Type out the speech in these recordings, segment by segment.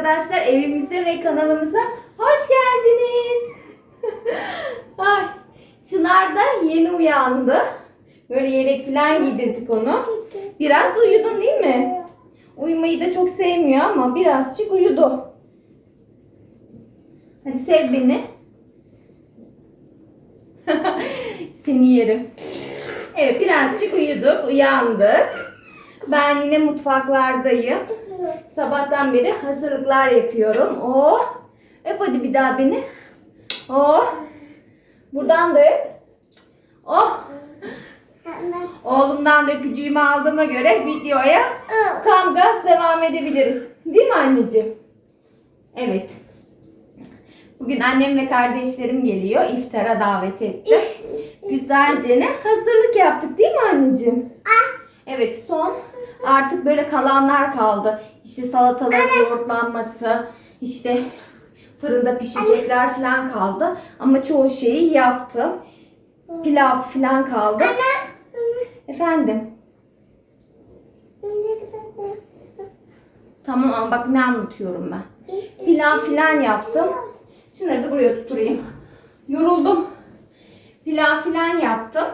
arkadaşlar evimize ve kanalımıza hoş geldiniz. Ay, Çınar da yeni uyandı. Böyle yelek falan giydirdik onu. Biraz uyudun değil mi? Uyumayı da çok sevmiyor ama birazcık uyudu. Hadi sev beni. Seni yerim. Evet birazcık uyuduk, uyandık. Ben yine mutfaklardayım. Sabahtan beri hazırlıklar yapıyorum. Oh. Öp hadi bir daha beni. Oh. Buradan da öp. Oh. Oğlumdan da öpücüğümü aldığıma göre videoya tam gaz devam edebiliriz. Değil mi anneciğim? Evet. Bugün annem ve kardeşlerim geliyor. İftara davet etti. Güzelce ne hazırlık yaptık değil mi anneciğim? Evet son artık böyle kalanlar kaldı. İşte salatalık yoğurtlanması, işte fırında pişecekler falan kaldı. Ama çoğu şeyi yaptım. Pilav falan kaldı. Efendim. Tamam ama bak ne anlatıyorum ben. Pilav filan yaptım. Şunları da buraya tutturayım. Yoruldum. Pilav filan yaptım.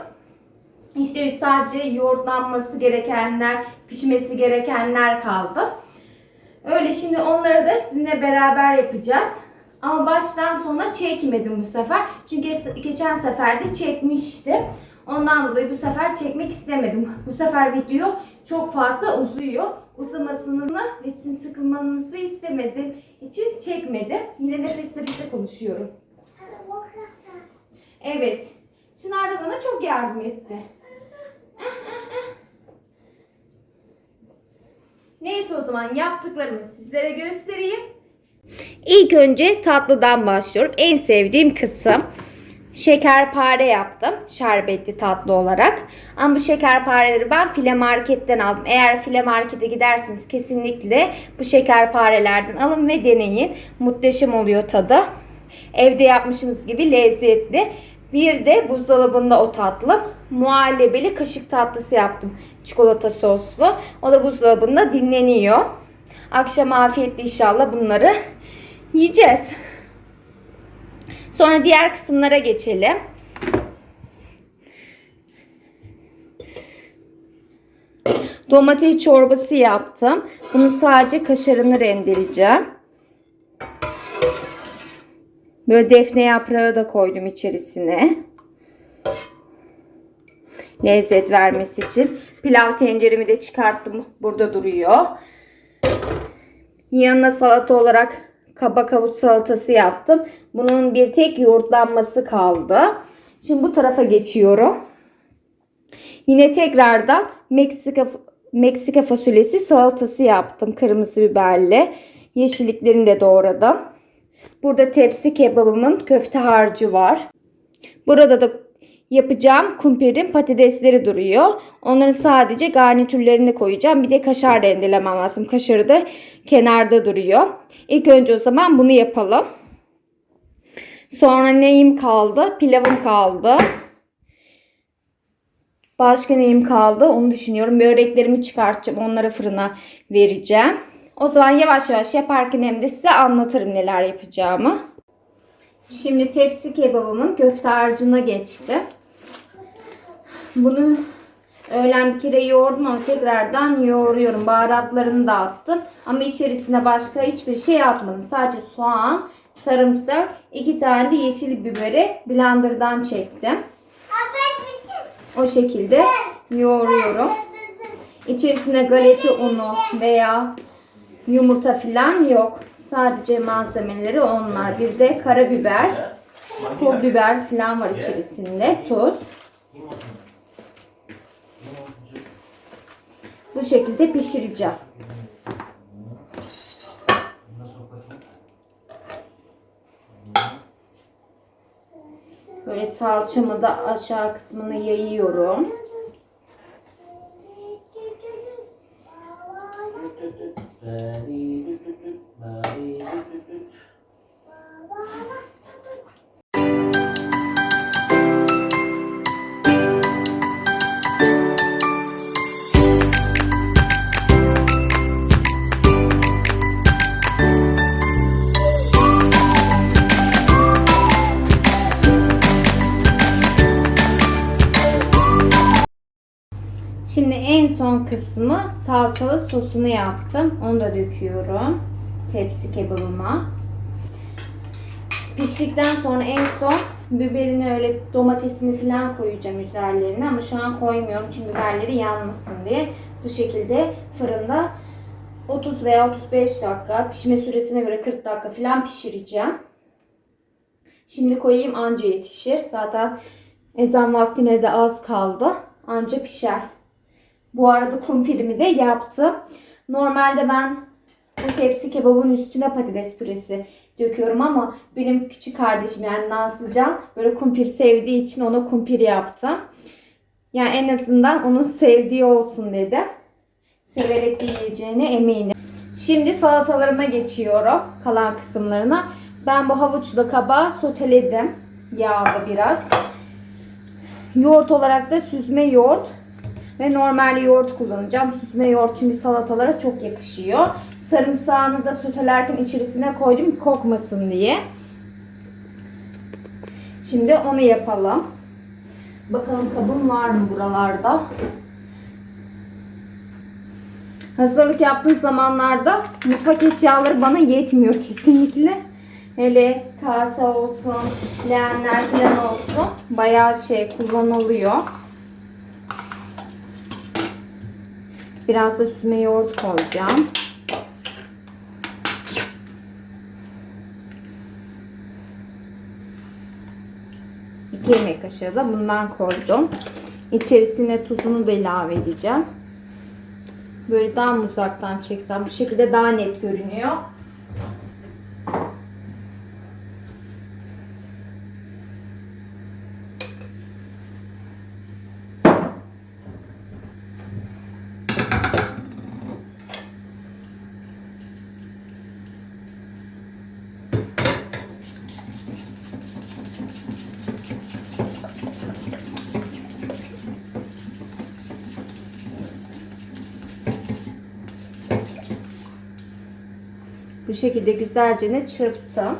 İşte sadece yoğurtlanması gerekenler, pişmesi gerekenler kaldı. Öyle şimdi onları da sizinle beraber yapacağız. Ama baştan sona çekmedim bu sefer. Çünkü geçen sefer de çekmiştim. Ondan dolayı bu sefer çekmek istemedim. Bu sefer video çok fazla uzuyor. Uzamasını ve sizin sıkılmanızı istemedim için çekmedim. Yine nefes nefese konuşuyorum. Evet. Çınar da bana çok yardım etti. Neyse o zaman yaptıklarımı sizlere göstereyim. İlk önce tatlıdan başlıyorum. En sevdiğim kısım. Şekerpare yaptım. Şerbetli tatlı olarak. Ama bu şekerpareleri ben file marketten aldım. Eğer file markete giderseniz kesinlikle bu şekerparelerden alın ve deneyin. Muhteşem oluyor tadı. Evde yapmışsınız gibi lezzetli. Bir de buzdolabında o tatlı. Muhallebeli kaşık tatlısı yaptım. Çikolata soslu. O da buzdolabında dinleniyor. Akşam afiyetle inşallah bunları yiyeceğiz. Sonra diğer kısımlara geçelim. Domates çorbası yaptım. Bunu sadece kaşarını rendeleyeceğim. Böyle defne yaprağı da koydum içerisine. Lezzet vermesi için. Pilav tenceremi de çıkarttım. Burada duruyor. Yanına salata olarak kabak havuç salatası yaptım. Bunun bir tek yoğurtlanması kaldı. Şimdi bu tarafa geçiyorum. Yine tekrardan Meksika Meksika fasulyesi salatası yaptım. Kırmızı biberle. Yeşilliklerini de doğradım. Burada tepsi kebabımın köfte harcı var. Burada da yapacağım kumpirin patatesleri duruyor. Onların sadece garnitürlerini koyacağım. Bir de kaşar rendelemem lazım. Kaşarı da kenarda duruyor. İlk önce o zaman bunu yapalım. Sonra neyim kaldı? Pilavım kaldı. Başka neyim kaldı? Onu düşünüyorum. Böreklerimi çıkartacağım. Onları fırına vereceğim. O zaman yavaş yavaş yaparken hem de size anlatırım neler yapacağımı. Şimdi tepsi kebabımın köfte harcına geçti. Bunu öğlen bir kere yoğurdum ama tekrardan yoğuruyorum. Baharatlarını da attım. Ama içerisine başka hiçbir şey atmadım. Sadece soğan, sarımsak, iki tane de yeşil biberi blenderdan çektim. O şekilde yoğuruyorum. İçerisine galeta unu veya yumurta falan yok. Sadece malzemeleri onlar. Bir de karabiber, pul biber falan var içerisinde. Tuz. bu şekilde pişireceğim. Böyle salçamı da aşağı kısmını yayıyorum. Daddy. Son kısmı salçalı sosunu yaptım. Onu da döküyorum tepsi kebabıma. Piştikten sonra en son biberini öyle domatesini falan koyacağım üzerlerine ama şu an koymuyorum çünkü biberleri yanmasın diye. Bu şekilde fırında 30 veya 35 dakika pişme süresine göre 40 dakika falan pişireceğim. Şimdi koyayım anca yetişir. Zaten ezan vaktine de az kaldı. Anca pişer. Bu arada kumpirimi de yaptım. Normalde ben bu tepsi kebabın üstüne patates püresi döküyorum ama benim küçük kardeşim yani Nazlıcan böyle kumpir sevdiği için ona kumpir yaptım. Yani en azından onun sevdiği olsun dedi. Severek de yiyeceğine eminim. Şimdi salatalarıma geçiyorum kalan kısımlarına. Ben bu havuçla kabağı soteledim. Yağda biraz. Yoğurt olarak da süzme yoğurt ve normal yoğurt kullanacağım. Süzme yoğurt çünkü salatalara çok yakışıyor. Sarımsağını da sotelerken içerisine koydum kokmasın diye. Şimdi onu yapalım. Bakalım kabım var mı buralarda? Hazırlık yaptığım zamanlarda mutfak eşyaları bana yetmiyor kesinlikle. Hele kase olsun, leğenler falan olsun. Bayağı şey kullanılıyor. Biraz da süzme yoğurt koyacağım. İki yemek kaşığı da bundan koydum. İçerisine tuzunu da ilave edeceğim. Böyle daha mı uzaktan çeksem bu şekilde daha net görünüyor. Bu şekilde güzelce ne çırptım.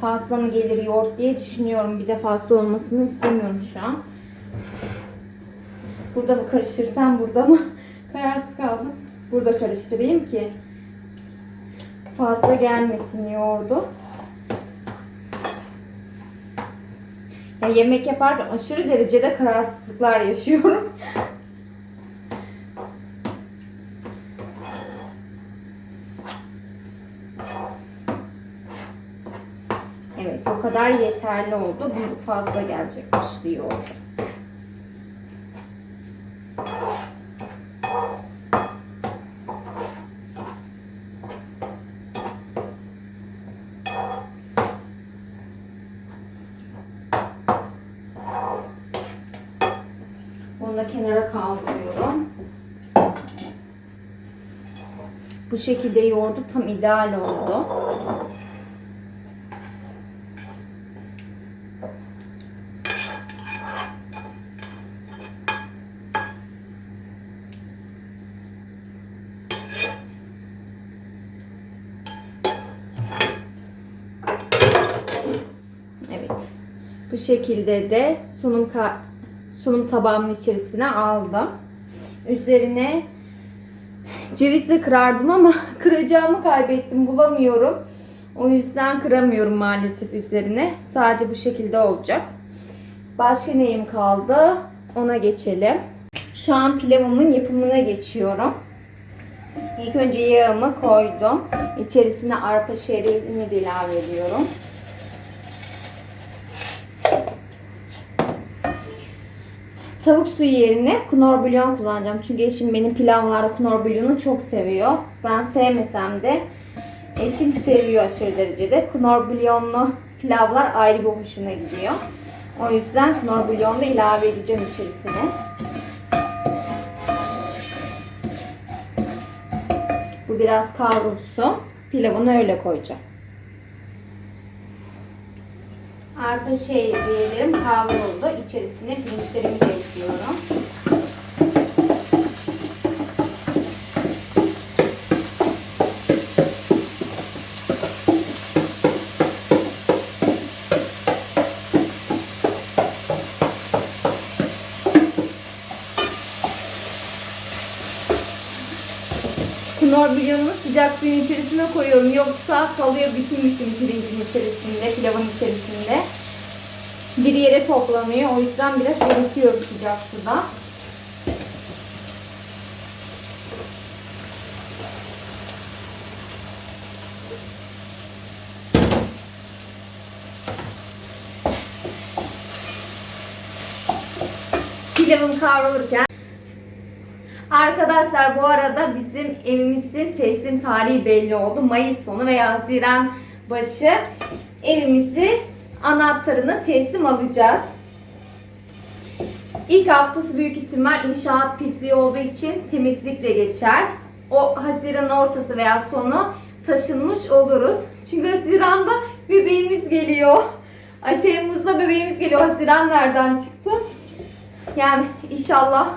Fazla mı gelir yoğurt diye düşünüyorum. Bir de fazla olmasını istemiyorum şu an. Burada mı karıştırsam burada mı? Kararsız kaldım. Burada karıştırayım ki fazla gelmesin yoğurdu. Ya yemek yaparken aşırı derecede kararsızlıklar yaşıyorum. Evet o kadar yeterli oldu. Bu fazla gelecekmiş diyor. Bunu da kenara kaldırıyorum. Bu şekilde yoğurdu tam ideal oldu. Şekilde de sunum sunum tabağımın içerisine aldım. Üzerine ceviz de kırardım ama kıracağımı kaybettim. Bulamıyorum. O yüzden kıramıyorum maalesef üzerine. Sadece bu şekilde olacak. Başka neyim kaldı? Ona geçelim. Şu an pilavımın yapımına geçiyorum. İlk önce yağımı koydum. İçerisine arpa şehriyemi de ilave ediyorum. Tavuk suyu yerine knor bulyon kullanacağım. Çünkü eşim benim pilavlarda knor bulyonu çok seviyor. Ben sevmesem de eşim seviyor aşırı derecede. Knor bulyonlu pilavlar ayrı bir hoşuna gidiyor. O yüzden knor bulyonu da ilave edeceğim içerisine. Bu biraz kavrulsun. Pilavını öyle koyacağım. Arpa şehriyelerim kavruldu. İçerisine pirinçlerimi de ekliyorum. Knorr bulyonumu sıcak suyun içerisine koyuyorum. Yoksa kalıyor bütün bütün pirincin içerisinde, pilavın içerisinde. Bir yere toplanıyor. O yüzden biraz eritiyorum sıcak suda. Pilavım kavrulurken Arkadaşlar bu arada bizim evimizin teslim tarihi belli oldu. Mayıs sonu veya Haziran başı evimizi anahtarını teslim alacağız. İlk haftası büyük ihtimal inşaat pisliği olduğu için temizlikle geçer. O Haziran ortası veya sonu taşınmış oluruz. Çünkü Haziran'da bebeğimiz geliyor. Ay Temmuz'da bebeğimiz geliyor. Haziran nereden çıktı? Yani inşallah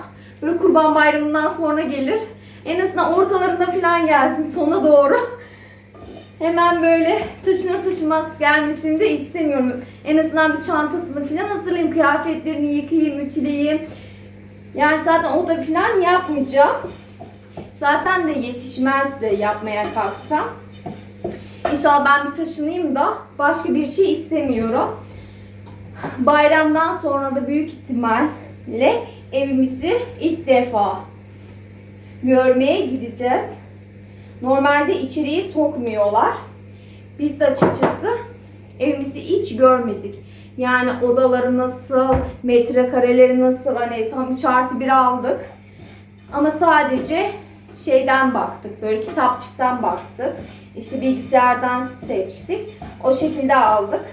böyle kurban bayramından sonra gelir. En azından ortalarında falan gelsin sona doğru. Hemen böyle taşınır taşımaz gelmesini de istemiyorum. En azından bir çantasını falan hazırlayayım. Kıyafetlerini yıkayayım, ütüleyeyim. Yani zaten o da falan yapmayacağım. Zaten de yetişmez de yapmaya kalksam. İnşallah ben bir taşınayım da başka bir şey istemiyorum. Bayramdan sonra da büyük ihtimalle evimizi ilk defa görmeye gideceğiz. Normalde içeriye sokmuyorlar. Biz de açıkçası evimizi hiç görmedik. Yani odaları nasıl, metrekareleri nasıl hani tam 3 artı 1 aldık. Ama sadece şeyden baktık, böyle kitapçıktan baktık. İşte bilgisayardan seçtik. O şekilde aldık.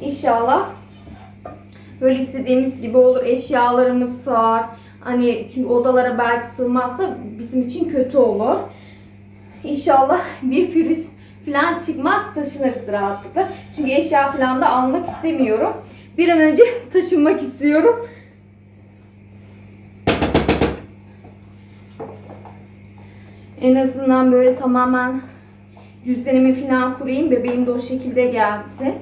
İnşallah böyle istediğimiz gibi olur. Eşyalarımız sığar. Hani çünkü odalara belki sığmazsa bizim için kötü olur. İnşallah bir pürüz falan çıkmaz taşınırız rahatlıkla. Çünkü eşya falan da almak istemiyorum. Bir an önce taşınmak istiyorum. En azından böyle tamamen düzenimi falan kurayım. Bebeğim de o şekilde gelsin.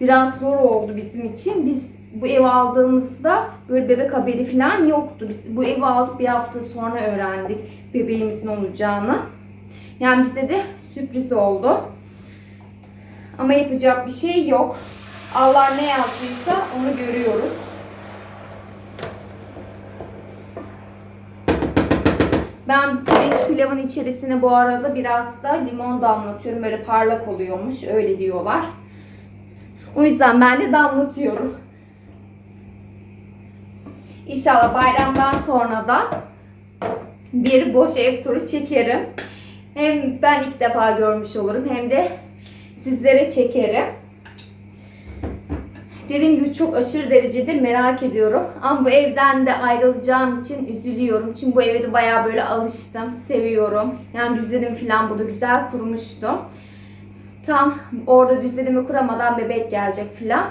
Biraz zor oldu bizim için. Biz bu ev aldığımızda böyle bebek haberi falan yoktu. Biz bu evi aldık bir hafta sonra öğrendik bebeğimizin olacağını. Yani bize de sürpriz oldu. Ama yapacak bir şey yok. Allah ne yazdıysa onu görüyoruz. Ben pirinç pilavın içerisine bu arada biraz da limon damlatıyorum. Böyle parlak oluyormuş. Öyle diyorlar. O yüzden ben de damlatıyorum. İnşallah bayramdan sonra da bir boş ev turu çekerim. Hem ben ilk defa görmüş olurum hem de sizlere çekerim. Dediğim gibi çok aşırı derecede merak ediyorum. Ama bu evden de ayrılacağım için üzülüyorum. Çünkü bu eve de bayağı böyle alıştım, seviyorum. Yani düzenim falan burada güzel kurmuştum. Tam orada düzenimi kuramadan bebek gelecek falan.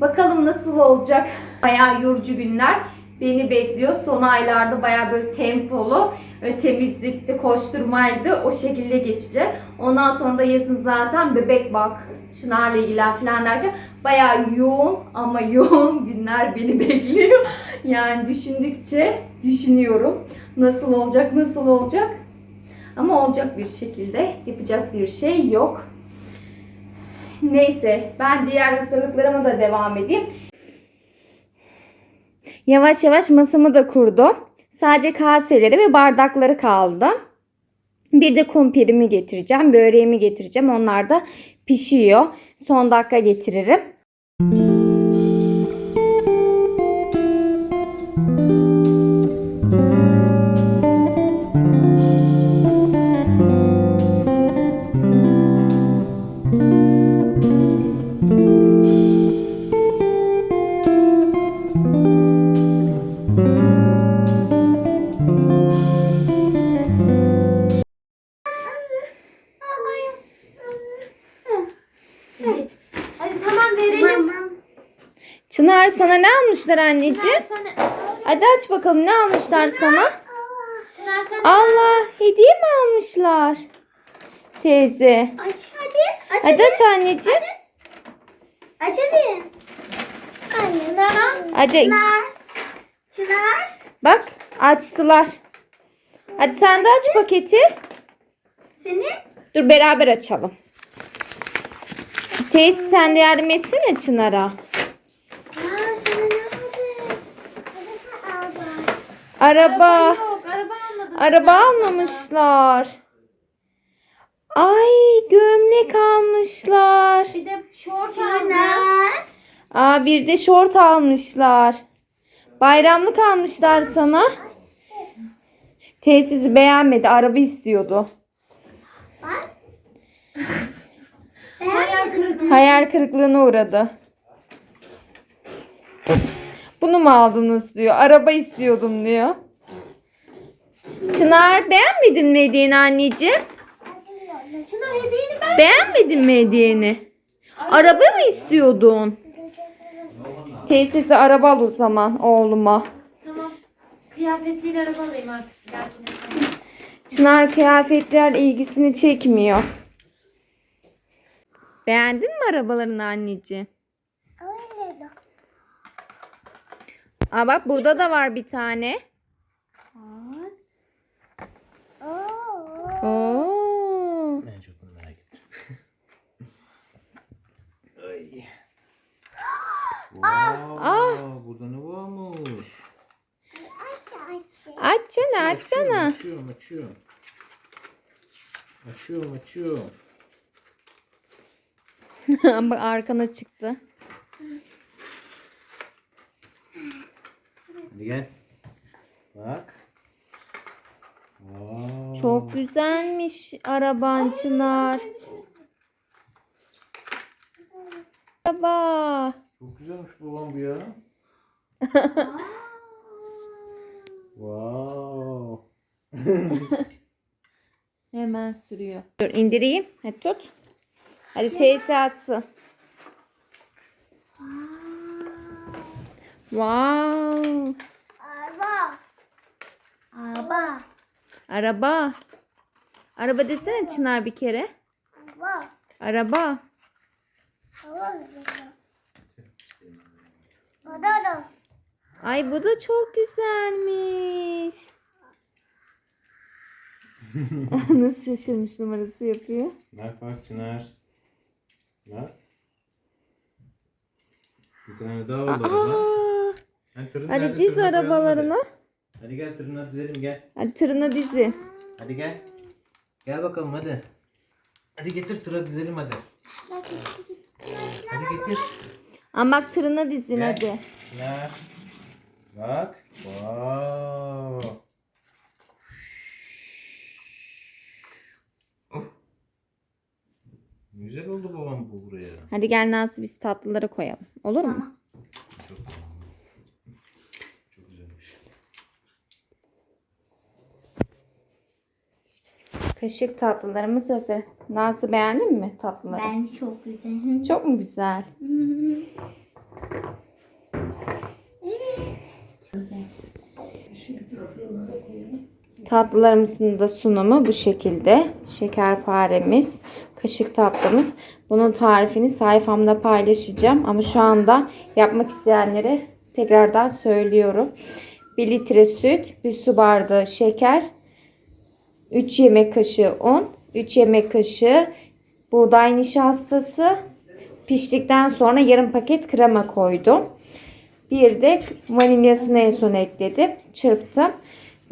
Bakalım nasıl olacak. Bayağı yorucu günler beni bekliyor. Son aylarda bayağı böyle tempolu, böyle temizlikti, koşturmaydı. O şekilde geçecek. Ondan sonra da yazın zaten bebek bak, Çınar'la ilgilen falan derken bayağı yoğun ama yoğun günler beni bekliyor. Yani düşündükçe düşünüyorum. Nasıl olacak, nasıl olacak? Ama olacak bir şekilde yapacak bir şey yok. Neyse ben diğer hazırlıklarıma da devam edeyim. Yavaş yavaş masamı da kurdum. Sadece kaseleri ve bardakları kaldı. Bir de kumpirimi getireceğim. Böreğimi getireceğim. Onlar da pişiyor. Son dakika getiririm. Hadi Çınar sana ne almışlar anneciğim? Sana. Hadi aç bakalım ne almışlar sana? Çınar sana. Allah hediye mi almışlar? Teyze. Aç hadi. Aç Hadi aç anneciğim. Aç hadi. Anne. Hadi Çınar. Çınar. bak açtılar. Hadi sen de aç paketi. Senin? Dur beraber açalım. Teyze sen de yardım etsene Çınar'a. Aa sana ne aldı? Araba. Araba. Yok araba almadım. Araba almamışlar. Ay gömlek almışlar. Bir de şort aldım. Aa bir de şort almışlar. Bayramlık almışlar sana. Tesisi beğenmedi. Araba istiyordu. Hayal kırıklığına uğradı. Bunu mu aldınız diyor. Araba istiyordum diyor. Çınar beğenmedin mi hediyeni anneciğim? Çınar hediyeni ben. Beğenmedin mi hediyeni? Araba mı istiyordun? Tesise araba al o zaman oğluma. Tamam. Kıyafetliyle araba alayım artık. bir dahakine. Çınar kıyafetler ilgisini çekmiyor. Beğendin mi arabalarını anneciğim? Aa bak burada da var bir tane. Oo. En çok bunu merak ettim. Ay. Wow, burada ne varmış? Açsana açsana. Açıyorum, açıyorum. Açıyorum, açıyorum. bak arkana çıktı. Hadi gel. Bak. Wow. Çok güzelmiş araban Çınar. Araba. Çok güzelmiş babam bu ya. wow. Hemen sürüyor. Dur indireyim. Hadi tut. Hadi teyze atsın. Wow. Araba. Araba. Araba. Araba desene Çınar bir kere. Araba. Araba. Araba. Araba. Ay bu da çok güzelmiş. Nasıl şaşırmış numarası yapıyor. Bak bak Çınar. Bak. Bir tane daha oldu araba. Aa, Hadi, tırın hadi diz arabalarına. Hadi. Hadi gel tırına dizelim gel. Hadi tırına dizin. Hadi gel. Gel bakalım hadi. Hadi getir tıra dizelim hadi. Hadi getir. Ama bak tırına dizin Gel. hadi. Çınar. Bak. Wow. Of. Güzel oldu babam bu buraya. Hadi gel Nazlı biz tatlıları koyalım. Olur mu? Çok, çok güzelmiş. Kaşık tatlılarımız hazır. Nazlı beğendin mi tatlıları? Ben çok güzel. Çok mu güzel? Tatlılarımızın da sunumu bu şekilde. Şekerparemiz, kaşık tatlımız. Bunun tarifini sayfamda paylaşacağım. Ama şu anda yapmak isteyenlere tekrardan söylüyorum. 1 litre süt, 1 su bardağı şeker, 3 yemek kaşığı un, 3 yemek kaşığı buğday nişastası, piştikten sonra yarım paket krema koydum. Bir de vanilyasını en son ekledim. Çırptım.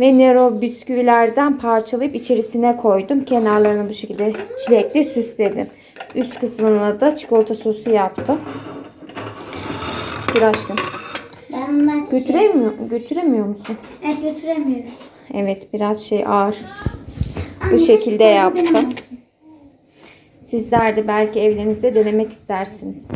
Ve Nero bisküvilerden parçalayıp içerisine koydum. Kenarlarını bu şekilde çilekle süsledim. Üst kısmına da çikolata sosu yaptım. Dur aşkım. Ben bunlar Götüremiyor, götüremiyor musun? Evet götüremiyorum. Evet biraz şey ağır. Bu şekilde yaptım. Sizler de belki evlerinizde denemek istersiniz.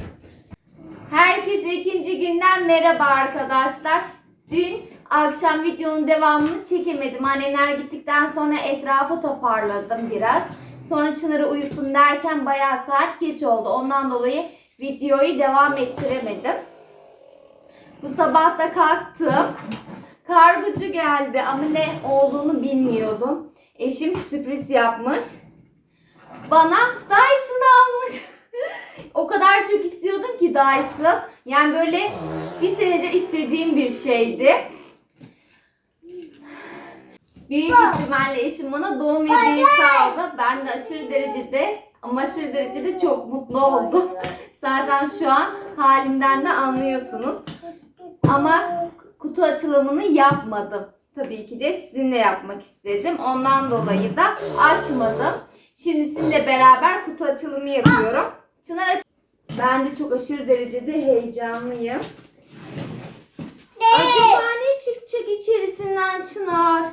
Herkese ikinci günden merhaba arkadaşlar. Dün akşam videonun devamını çekemedim. Annemler gittikten sonra etrafı toparladım biraz. Sonra Çınar'ı uyuttum derken bayağı saat geç oldu. Ondan dolayı videoyu devam ettiremedim. Bu sabah da kalktım. Kargocu geldi ama ne olduğunu bilmiyordum. Eşim sürpriz yapmış. Bana Dyson almış. o kadar çok istiyordum ki Dyson. Yani böyle bir senedir istediğim bir şeydi. Büyük ihtimalle eşim bana doğum hediyesi aldı. Ben de aşırı derecede ama aşırı derecede çok mutlu oldum. Zaten şu an halinden de anlıyorsunuz. Ama kutu açılımını yapmadım. Tabii ki de sizinle yapmak istedim. Ondan dolayı da açmadım. Şimdi sizinle beraber kutu açılımı yapıyorum. Çınar aç- Ben de çok aşırı derecede heyecanlıyım. Acaba ne çıkacak içerisinden Çınar?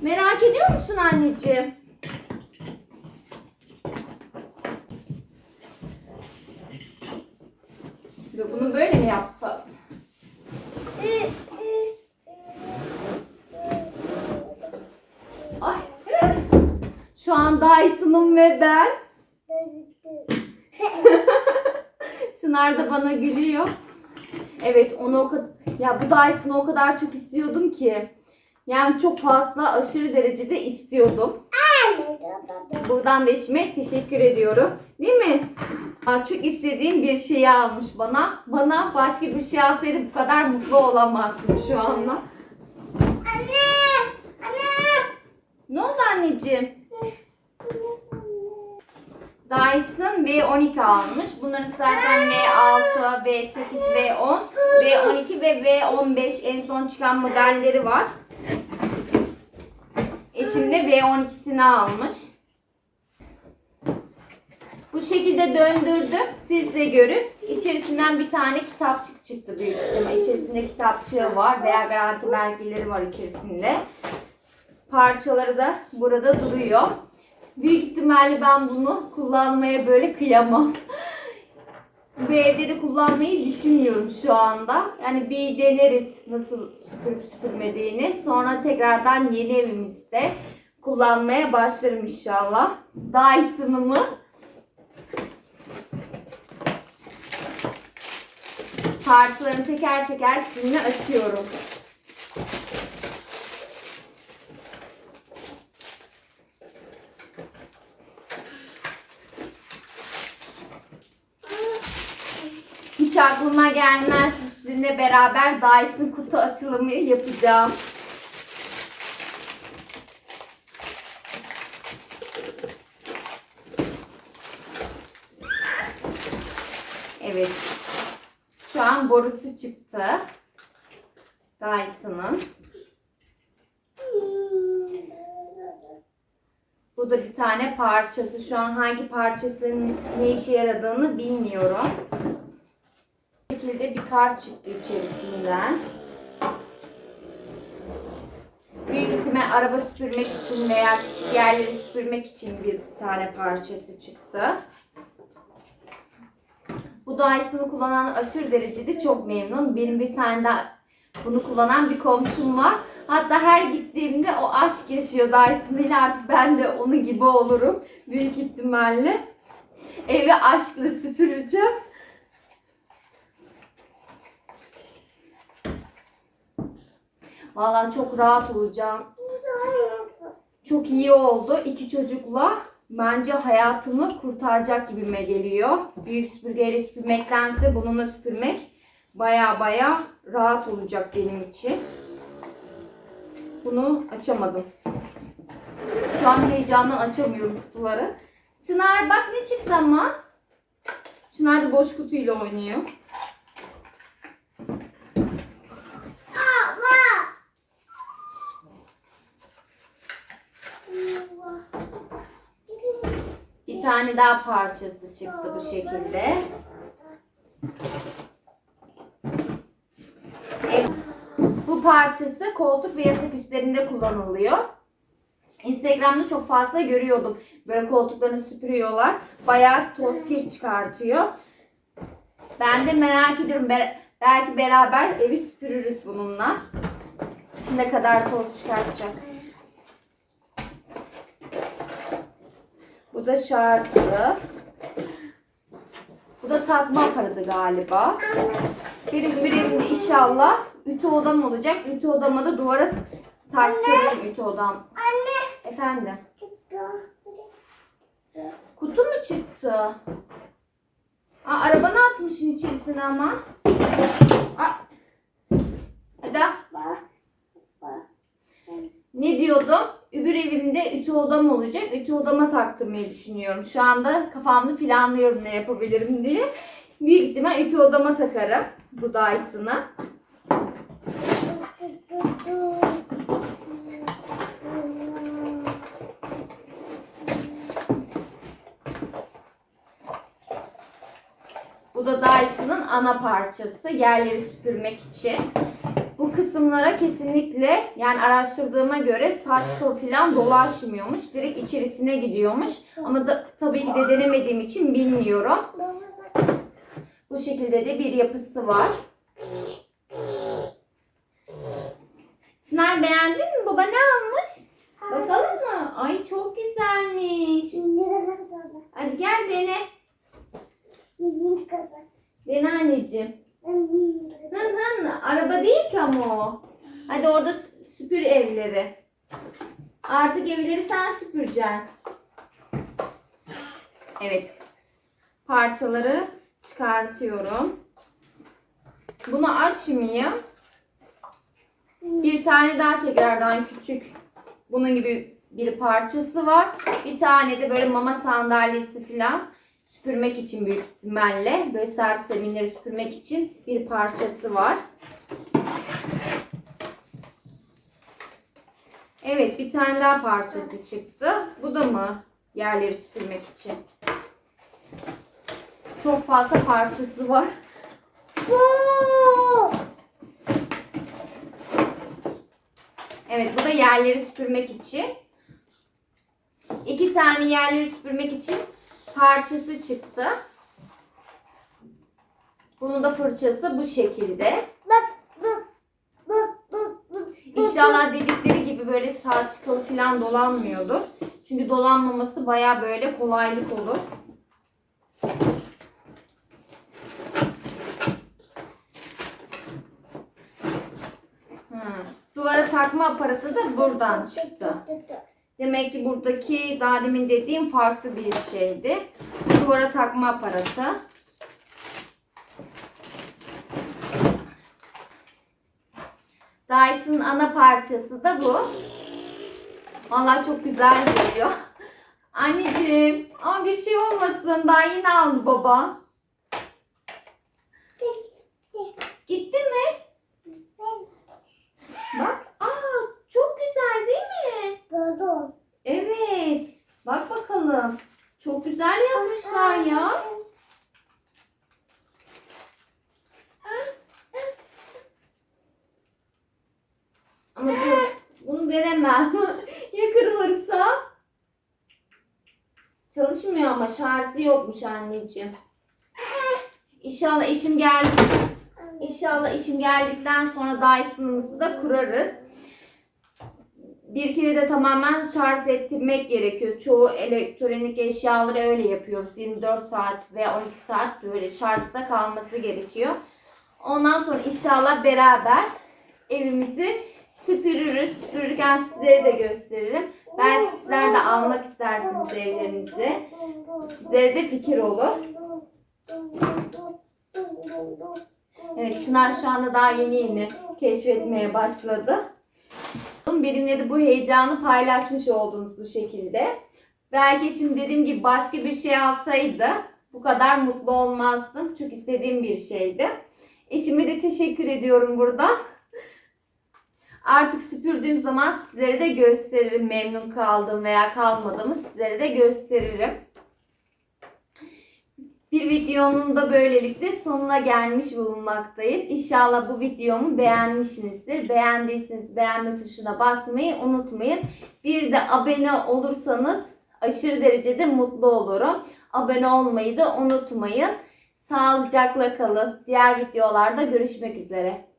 Merak ediyor musun anneciğim? Bunu böyle mi yapsaz? Ay. Şu an Dyson'ım ve ben. Çınar da bana gülüyor. Evet onu o kadar ya bu Dyson'ı o kadar çok istiyordum ki. Yani çok fazla aşırı derecede istiyordum. Buradan da eşime teşekkür ediyorum. Değil mi? Çok istediğim bir şeyi almış bana. Bana başka bir şey alsaydı bu kadar mutlu olamazdım şu anda. Ne oldu anneciğim? Dyson V12 almış. Bunların zaten V6, V8, V10, V12 ve V15 en son çıkan modelleri var. Eşim de V12'sini almış. Bu şekilde döndürdüm. Siz de görün. İçerisinden bir tane kitapçık çıktı büyük ihtimal. İçerisinde kitapçığı var veya garanti belgeleri var içerisinde. Parçaları da burada duruyor. Büyük ihtimalle ben bunu kullanmaya böyle kıyamam. Bu evde de kullanmayı düşünmüyorum şu anda. Yani bir deneriz nasıl süpürüp süpürmediğini. Sonra tekrardan yeni evimizde kullanmaya başlarım inşallah. Dyson'ımı parçalarını teker teker sizinle açıyorum. Hiç aklıma gelmez sizinle beraber Dyson kutu açılımı yapacağım. Evet. Şu an borusu çıktı. Dyson'ın. Bu da bir tane parçası. Şu an hangi parçasının ne işe yaradığını bilmiyorum. Şekilde bir kart çıktı içerisinden. Büyük ihtimal araba süpürmek için veya küçük yerleri süpürmek için bir tane parçası çıktı. Bu Dyson'ı kullanan aşırı derecede çok memnun. Benim bir tane daha bunu kullanan bir komşum var. Hatta her gittiğimde o aşk yaşıyor Dyson ile artık ben de onu gibi olurum. Büyük ihtimalle. Evi aşkla süpüreceğim. Vallahi çok rahat olacağım. Çok iyi oldu. İki çocukla bence hayatımı kurtaracak gibime geliyor. Büyük süpürgeyle süpürmektense bununla süpürmek baya baya rahat olacak benim için. Bunu açamadım. Şu an heyecandan açamıyorum kutuları. Çınar bak ne çıktı ama. Çınar da boş kutuyla oynuyor. Bir tane daha parçası çıktı bu şekilde. Bu parçası koltuk ve yatak üstlerinde kullanılıyor. Instagram'da çok fazla görüyordum. Böyle koltuklarını süpürüyorlar. Bayağı toz kir çıkartıyor. Ben de merak ediyorum. Be- belki beraber evi süpürürüz bununla. Ne kadar toz çıkartacak. Bu da şarjı. Bu da takma aparatı galiba. Benim bir evimde inşallah ütü odam olacak. Ütü odama da duvara taktırırım ütü odam. Anne. Efendim. Kutu mu çıktı? Aa, arabanı atmışsın içerisine ama. Aa. Ne Ne diyordum? Öbür evimde ütü odam olacak. Ütü odama taktırmayı düşünüyorum. Şu anda kafamda planlıyorum ne yapabilirim diye. Büyük ihtimal ütü odama takarım bu Dyson'ı. Bu da Dyson'ın ana parçası. Yerleri süpürmek için. Kısımlara kesinlikle yani araştırdığıma göre saç kılı falan dolaşmıyormuş. Direkt içerisine gidiyormuş. Ama da, tabii ki de denemediğim için bilmiyorum. Bu şekilde de bir yapısı var. Çınar beğendin mi? Baba ne almış? Bakalım mı? Ay çok güzelmiş. Hadi gel dene. Dene anneciğim. Hın hın araba değil ki ama o. Hadi orada sü- süpür evleri. Artık evleri sen süpüreceksin. Evet. Parçaları çıkartıyorum. Bunu açmayayım. Bir tane daha tekrardan küçük bunun gibi bir parçası var. Bir tane de böyle mama sandalyesi falan süpürmek için büyük ihtimalle böyle sert zeminleri süpürmek için bir parçası var. Evet bir tane daha parçası çıktı. Bu da mı yerleri süpürmek için? Çok fazla parçası var. Evet bu da yerleri süpürmek için. İki tane yerleri süpürmek için parçası çıktı. Bunun da fırçası bu şekilde. İnşallah dedikleri gibi böyle saç kılı falan dolanmıyordur. Çünkü dolanmaması baya böyle kolaylık olur. Hmm. Duvara takma aparatı da buradan çıktı. Demek ki buradaki daha demin dediğim farklı bir şeydi. Duvara takma aparatı. Dyson'ın ana parçası da bu. Vallahi çok güzel duruyor. Anneciğim ama bir şey olmasın. Daha yeni aldı baba. Gitti mi? Bak. Aa çok güzel değil mi? Evet. Bak bakalım. Çok güzel yapmışlar ya. Ama dur. Bunu veremem. ya kırılırsa? Çalışmıyor ama şarjı yokmuş anneciğim. İnşallah işim geldi. İnşallah işim geldikten sonra Dyson'ımızı da kurarız. Bir kere de tamamen şarj ettirmek gerekiyor. Çoğu elektronik eşyaları öyle yapıyoruz. 24 saat veya 12 saat böyle şarjda kalması gerekiyor. Ondan sonra inşallah beraber evimizi süpürürüz. Süpürürken sizlere de gösteririm. Belki sizler de almak istersiniz evlerinizi. Sizlere de fikir olur. Evet Çınar şu anda daha yeni yeni keşfetmeye başladı. Benimle de bu heyecanı paylaşmış oldunuz bu şekilde. Belki şimdi dediğim gibi başka bir şey alsaydı bu kadar mutlu olmazdım. Çünkü istediğim bir şeydi. Eşime de teşekkür ediyorum burada. Artık süpürdüğüm zaman sizlere de gösteririm memnun kaldığım veya kalmadığımı sizlere de gösteririm. Bir videonun da böylelikle sonuna gelmiş bulunmaktayız. İnşallah bu videomu beğenmişsinizdir. Beğendiyseniz beğenme tuşuna basmayı unutmayın. Bir de abone olursanız aşırı derecede mutlu olurum. Abone olmayı da unutmayın. Sağlıcakla kalın. Diğer videolarda görüşmek üzere.